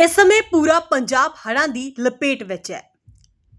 ਇਸ ਸਮੇਂ ਪੂਰਾ ਪੰਜਾਬ ਹੜ੍ਹਾਂ ਦੀ ਲਪੇਟ ਵਿੱਚ ਹੈ।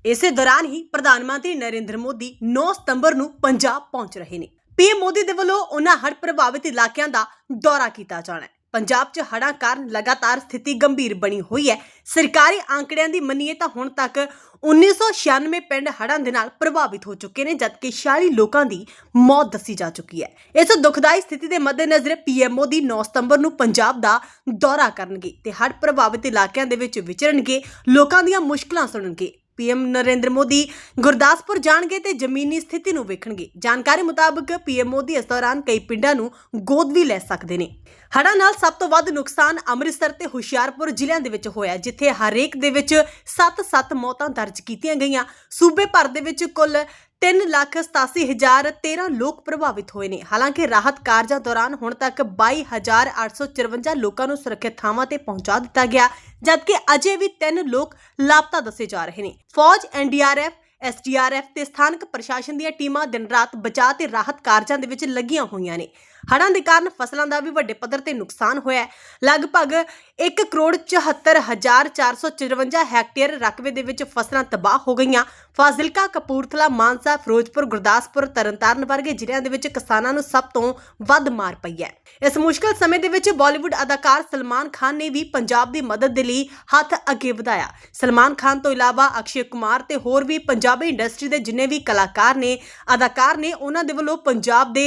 ਇਸੇ ਦੌਰਾਨ ਹੀ ਪ੍ਰਧਾਨ ਮੰਤਰੀ ਨਰਿੰਦਰ ਮੋਦੀ 9 ਸਤੰਬਰ ਨੂੰ ਪੰਜਾਬ ਪਹੁੰਚ ਰਹੇ ਨੇ। ਪੀਐਮ ਮੋਦੀ ਦੇ ਵੱਲੋਂ ਉਹਨਾਂ ਹੜ੍ਹ ਪ੍ਰਭਾਵਿਤ ਇਲਾਕਿਆਂ ਦਾ ਦੌਰਾ ਕੀਤਾ ਜਾਣਾ ਹੈ। ਪੰਜਾਬ 'ਚ ਹੜ੍ਹਾਂ ਕਾਰਨ ਲਗਾਤਾਰ ਸਥਿਤੀ ਗੰਭੀਰ ਬਣੀ ਹੋਈ ਹੈ। ਸਰਕਾਰੀ ਆંકੜਿਆਂ ਦੀ ਮੰਨੀਏ ਤਾਂ ਹੁਣ ਤੱਕ 1996 ਪਿੰਡ ਹੜ੍ਹਾਂ ਦੇ ਨਾਲ ਪ੍ਰਭਾਵਿਤ ਹੋ ਚੁੱਕੇ ਨੇ, ਜਦਕਿ 46 ਲੋਕਾਂ ਦੀ ਮੌਤ ਦੱਸੀ ਜਾ ਚੁੱਕੀ ਹੈ। ਇਸ ਦੁਖਦਾਈ ਸਥਿਤੀ ਦੇ ਮੱਦੇਨਜ਼ਰ ਪੀਐਮ ਮੋਦੀ 9 ਸਤੰਬਰ ਨੂੰ ਪੰਜਾਬ ਦਾ ਦੌਰਾ ਕਰਨਗੇ ਤੇ ਹੜ੍ਹ ਪ੍ਰਭਾਵਿਤ ਇਲਾਕਿਆਂ ਦੇ ਵਿੱਚ ਵਿਚਰਨਗੇ, ਲੋਕਾਂ ਦੀਆਂ ਮੁਸ਼ਕਲਾਂ ਸੁਣਨਗੇ। ਪੀਐਮ ਨਰਿੰਦਰ ਮੋਦੀ ਗੁਰਦਾਸਪੁਰ ਜਾਣਗੇ ਤੇ ਜ਼ਮੀਨੀ ਸਥਿਤੀ ਨੂੰ ਵੇਖਣਗੇ। ਜਾਣਕਾਰੀ ਮੁਤਾਬਕ ਪੀਐਮ ਮੋਦੀ ਇਸ ਦੌਰਾਨ ਕਈ ਪਿੰਡਾਂ ਨੂੰ ਗੋਦ ਵੀ ਲੈ ਸਕਦੇ ਨੇ। ਹੜ੍ਹਾਂ ਨਾਲ ਸਭ ਤੋਂ ਵੱਧ ਨੁਕਸਾਨ ਅੰਮ੍ਰਿਤਸਰ ਤੇ ਹੁਸ਼ਿਆਰਪੁਰ ਜ਼ਿਲ੍ਹਿਆਂ ਦੇ ਵਿੱਚ ਹੋਇਆ, ਜਿੱਥੇ ਹਰੇਕ ਦੇ ਵਿੱਚ 7-7 ਮੌਤਾਂ ਦਰਜ ਕੀਤੀਆਂ ਗਈਆਂ। ਸੂਬੇ ਭਰ ਦੇ ਵਿੱਚ ਕੁੱਲ 387013 ਲੋਕ ਪ੍ਰਭਾਵਿਤ ਹੋਏ ਨੇ। ਹਾਲਾਂਕਿ ਰਾਹਤ ਕਾਰਜਾਂ ਦੌਰਾਨ ਹੁਣ ਤੱਕ 22854 ਲੋਕਾਂ ਨੂੰ ਸੁਰੱਖਿਅਤ ਥਾਵਾਂ ਤੇ ਪਹੁੰਚਾ ਦਿੱਤਾ ਗਿਆ, ਜਦਕਿ ਅਜੇ ਵੀ 3 ਲੋਕ ਲਾਪਤਾ ਦੱਸੇ ਜਾ ਰਹੇ ਨੇ। ਫੌਜ ਐਨਡੀਆਰਐਫ ਐਸਡੀਆਰਐਫ ਤੇ ਸਥਾਨਕ ਪ੍ਰਸ਼ਾਸਨ ਦੀਆਂ ਟੀਮਾਂ ਦਿਨ ਰਾਤ ਬਚਾਅ ਤੇ ਰਾਹਤ ਕਾਰਜਾਂ ਦੇ ਵਿੱਚ ਲੱਗੀਆਂ ਹੋਈਆਂ ਨੇ। ਹੜ੍ਹਾਂ ਦੇ ਕਾਰਨ ਫਸਲਾਂ ਦਾ ਵੀ ਵੱਡੇ ਪੱਧਰ ਤੇ ਨੁਕਸਾਨ ਹੋਇਆ ਹੈ। ਲਗਭਗ 1 ਕਰੋੜ 74454 ਹੈਕਟੇਅਰ ਰਕਬੇ ਦੇ ਵਿੱਚ ਫਸਲਾਂ ਤਬਾਹ ਹੋ ਗਈਆਂ। ਫਾਜ਼ਿਲਕਾ, ਕਪੂਰਥਲਾ, ਮਾਨਸਾ, ਫਿਰੋਜ਼ਪੁਰ, ਗੁਰਦਾਸਪੁਰ, ਤਰਨਤਾਰਨ ਵਰਗੇ ਜ਼ਿਲ੍ਹਿਆਂ ਦੇ ਵਿੱਚ ਕਿਸਾਨਾਂ ਨੂੰ ਸਭ ਤੋਂ ਵੱਧ ਮਾਰ ਪਈ ਹੈ। ਇਸ ਮੁਸ਼ਕਲ ਸਮੇਂ ਦੇ ਵਿੱਚ ਬਾਲੀਵੁੱਡ ਅਦਾਕਾਰ ਸਲਮਾਨ ਖਾਨ ਨੇ ਵੀ ਪੰਜਾਬ ਦੀ ਮਦਦ ਦੇ ਲਈ ਹੱਥ ਅੱਗੇ ਵਧਾਇਆ। ਸਲਮਾਨ ਖਾਨ ਤੋਂ ਇਲਾਵਾ ਅਕਸ਼ੇ ਕੁਮਾਰ ਤੇ ਹੋਰ ਵੀ ਪੰਜਾਬੀ ਪੰਜਾਬੀ ਇੰਡਸਟਰੀ ਦੇ ਜਿੰਨੇ ਵੀ ਕਲਾਕਾਰ ਨੇ, ਅਦਾਕਾਰ ਨੇ, ਉਹਨਾਂ ਦੇ ਵੱਲੋਂ ਪੰਜਾਬ ਦੇ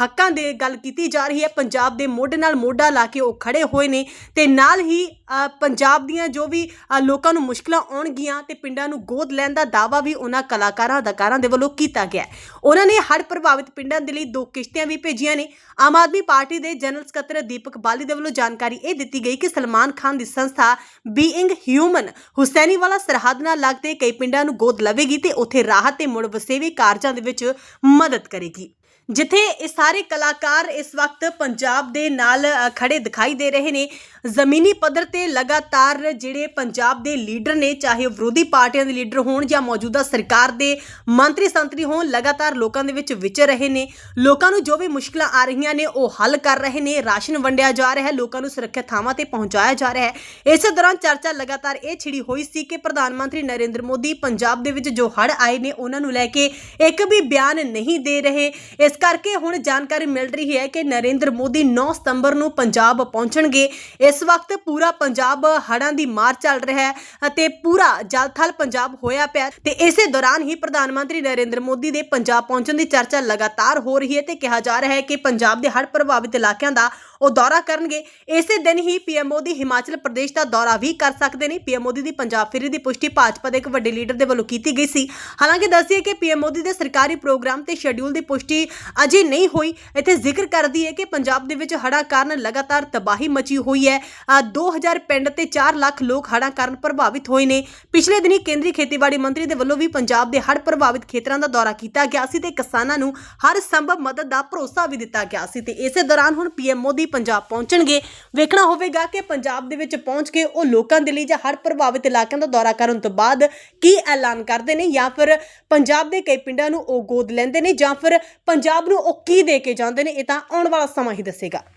ਹੱਕਾਂ ਦੇ ਗੱਲ ਕੀਤੀ ਜਾ ਰਹੀ ਹੈ। ਪੰਜਾਬ ਦੇ ਮੋਢੇ ਨਾਲ ਮੋਢਾ ਲਾ ਕੇ ਉਹ ਖੜੇ ਹੋਏ ਨੇ ਤੇ ਨਾਲ ਹੀ ਪੰਜਾਬ ਦੀਆਂ ਜੋ ਵੀ ਲੋਕਾਂ ਨੂੰ ਮੁਸ਼ਕਲਾਂ ਆਉਣਗੀਆਂ ਤੇ ਪਿੰਡਾਂ ਨੂੰ ਗੋਦ ਲੈਣ ਦਾ ਦਾਅਵਾ ਵੀ ਉਹਨਾਂ ਕਲਾਕਾਰਾਂ, ਅਦਾਕਾਰਾਂ ਦੇ ਵੱਲੋਂ ਕੀਤਾ ਗਿਆ ਉਹਨਾਂ ਨੇ ਹੜ੍ਹ ਪ੍ਰਭਾਵਿਤ ਪਿੰਡਾਂ ਦੇ ਲਈ ਦੋ ਕਿਸ਼ਤੀਆਂ ਵੀ ਭੇਜੀਆਂ ਨੇ। ਆਮ ਆਦਮੀ ਪਾਰਟੀ ਦੇ ਜਨਰਲ ਸਕੱਤਰ ਦੀਪਕ ਬਾਲੀ ਦੇ ਵੱਲੋਂ ਜਾਣਕਾਰੀ ਇਹ ਦਿੱਤੀ ਗਈ ਕਿ ਸਲਮਾਨ ਖਾਨ ਦੀ ਸੰਸਥਾ ਬੀਇੰਗ ਹਿਊਮਨ ਹੁਸੈਨੀਵਾਲਾ ਸਰਹੱਦ ਨਾਲ ਲੱਗਦੇ ਕਈ ਪਿੰਡਾਂ ਨੂੰ ਗੋਦ ਲਵੇਗੀ ਤੇ ਉੱਥੇ ਰਾਹਤ ਤੇ ਮੁੜ ਵਸੇਵੇ ਕਾਰਜਾਂ ਦੇ ਵਿੱਚ ਮਦਦ ਕਰੇਗੀ। ਜਿੱਥੇ ਇਹ ਸਾਰੇ ਕਲਾਕਾਰ ਇਸ ਵਕਤ ਪੰਜਾਬ ਦੇ ਨਾਲ ਅ, ਖੜੇ ਦਿਖਾਈ ਦੇ ਰਹੇ ਨੇ। ਜ਼ਮੀਨੀ ਪੱਧਰ ਤੇ ਲਗਾਤਾਰ ਜਿਹੜੇ ਪੰਜਾਬ ਦੇ ਲੀਡਰ ਨੇ ਚਾਹੇ ਵਿਰੋਧੀ ਪਾਰਟੀਆਂ ਦੇ ਲੀਡਰ ਹੋਣ ਜਾਂ ਮੌਜੂਦਾ ਸਰਕਾਰ ਦੇ ਮੰਤਰੀ ਸੰਤਰੀ ਹੋਣ ਲਗਾਤਾਰ ਲੋਕਾਂ ਦੇ ਵਿੱਚ ਵਿਚਰ ਰਹੇ ਨੇ। ਲੋਕਾਂ ਨੂੰ ਜੋ ਵੀ ਮੁਸ਼ਕਲਾਂ ਆ ਰਹੀਆਂ ਨੇ ਉਹ ਹੱਲ ਕਰ ਰਹੇ ਨੇ। ਰਾਸ਼ਨ ਵੰਡਿਆ ਜਾ ਰਿਹਾ ਹੈ ਲੋਕਾਂ ਨੂੰ ਸੁਰੱਖਿਅਤ ਥਾਵਾਂ ਤੇ ਪਹੁੰਚਾਇਆ ਜਾ ਰਿਹਾ ਹੈ। ਇਸੇ ਦੌਰਾਨ ਚਰਚਾ ਲਗਾਤਾਰ ਇਹ ਛਿੜੀ ਹੋਈ ਸੀ ਕਿ ਪ੍ਰਧਾਨ ਮੰਤਰੀ ਨਰਿੰਦਰ ਮੋਦੀ ਪੰਜਾਬ ਦੇ ਵਿੱਚ ਜੋ ਹੜ੍ਹ ਆਏ ਨੇ ਉਹਨਾਂ ਨੂੰ ਲੈ ਕੇ ਇੱਕ ਵੀ ਬਿਆਨ ਨਹੀਂ ਦੇ ਰਹੇ। ਇਸ ਕਰਕੇ ਹੁਣ ਜਾਣਕਾਰੀ ਮਿਲ ਰਹੀ ਹੈ ਕਿ ਨਰਿੰਦਰ ਮੋਦੀ 9 ਸਤੰਬਰ ਨੂੰ ਪੰਜਾਬ ਪਹੁੰਚਣਗੇ। ਇਸ ਵਕਤ ਪੂਰਾ ਪੰਜਾਬ ਹੜ੍ਹਾਂ ਦੀ ਮਾਰ ਚੱਲ ਰਿਹਾ ਹੈ ਅਤੇ ਪੂਰਾ ਜਲਥਲ ਪੰਜਾਬ ਹੋਇਆ ਪਿਆ ਤੇ ਇਸੇ ਦੌਰਾਨ ਹੀ ਪ੍ਰਧਾਨ ਮੰਤਰੀ ਨਰਿੰਦਰ ਮੋਦੀ ਦੇ ਪੰਜਾਬ ਪਹੁੰਚਣ ਦੀ ਚਰਚਾ ਲਗਾਤਾਰ ਹੋ ਰਹੀ ਹੈ ਤੇ ਕਿਹਾ ਜਾ ਰਿਹਾ ਹੈ ਕਿ ਪੰਜਾਬ ਦੇ ਹੜ੍ਹ ਪ੍ਰਭਾਵਿਤ ਇਲਾਕਿਆਂ ਦਾ ਉਹ ਦੌਰਾ ਕਰਨਗੇ। ਇਸੇ ਦਿਨ ਹੀ ਪੀਐਮ ਮੋਦੀ ਹਿਮਾਚਲ ਪ੍ਰਦੇਸ਼ ਦਾ ਦੌਰਾ ਵੀ ਕਰ ਸਕਦੇ ਨੇ। ਪੀਐਮ ਮੋਦੀ ਦੀ ਪੰਜਾਬ ਫੇਰੀ ਦੀ ਪੁਸ਼ਟੀ ਭਾਜਪਾ ਦੇ ਇੱਕ ਵੱਡੇ ਲੀਡਰ ਦੇ ਵੱਲੋਂ ਕੀਤੀ ਗਈ ਸੀ। ਹਾਲਾਂਕਿ ਦੱਸੀਏ ਕਿ ਪੀਐਮ ਮੋਦੀ ਦੇ ਸਰਕਾਰੀ ਪ੍ਰੋਗਰਾਮ ਤੇ ਸ਼ੈਡਿਊਲ ਦੀ ਪੁਸ਼ਟੀ ਅਜੇ ਨਹੀਂ ਹੋਈ। ਇੱਥੇ ਜ਼ਿਕਰ ਕਰਦੀ ਹੈ ਕਿ ਪੰਜਾਬ ਦੇ ਵਿੱਚ ਹੜ੍ਹਾਂ ਕਾਰਨ ਲਗਾਤਾਰ ਤਬਾਹੀ ਮਚੀ ਹੋਈ ਹੈ। ਅ, 2000 ਪਿੰਡ ਤੇ 4 ਲੱਖ ਲੋਕ ਹੜ੍ਹਾਂ ਕਾਰਨ ਪ੍ਰਭਾਵਿਤ ਹੋਏ ਨੇ। ਪਿਛਲੇ ਦਿਨੀ ਕੇਂਦਰੀ ਖੇਤੀਬਾੜੀ ਮੰਤਰੀ ਦੇ ਵੱਲੋਂ ਵੀ ਪੰਜਾਬ ਦੇ ਹੜ੍ਹ ਪ੍ਰਭਾਵਿਤ ਖੇਤਰਾਂ ਦਾ ਦੌਰਾ ਕੀਤਾ ਗਿਆ ਸੀ ਤੇ ਕਿਸਾਨਾਂ ਨੂੰ ਹਰ ਸੰਭਵ ਮਦਦ ਦਾ ਭਰੋਸਾ ਵੀ ਦਿੱਤਾ ਗਿਆ ਸੀ ਤੇ ਇਸੇ ਦੌਰਾਨ ਹੁਣ ਪੀਐਮ ਮੋਦੀ ਪੰਜਾਬ ਪਹੁੰਚਣਗੇ। ਵੇਖਣਾ ਹੋਵੇਗਾ ਕਿ ਪੰਜਾਬ ਦੇ ਵਿੱਚ ਪਹੁੰਚ ਕੇ ਉਹ ਲੋਕਾਂ ਦੇ ਲਈ ਜਾਂ ਹੜ੍ਹ ਪ੍ਰਭਾਵਿਤ ਇਲਾਕਿਆਂ ਦਾ ਦੌਰਾ ਕਰਨ ਤੋਂ ਬਾਅਦ ਕੀ ਐਲਾਨ ਕਰਦੇ ਨੇ ਜਾਂ ਫਿਰ ਪੰਜਾਬ ਦੇ ਕਈ ਪਿੰਡਾਂ ਨੂੰ ਉਹ ਗੋਦ ਲੈਂਦੇ ਨੇ ਜਾਂ ਫਿਰ ਪੰਜਾਬ ਪੰਜਾਬ ਨੂੰ ਉਹ ਕੀ ਦੇ ਕੇ ਜਾਂਦੇ ਨੇ, ਇਹ ਤਾਂ ਆਉਣ ਵਾਲਾ ਸਮਾਂ ਹੀ ਦੱਸੇਗਾ।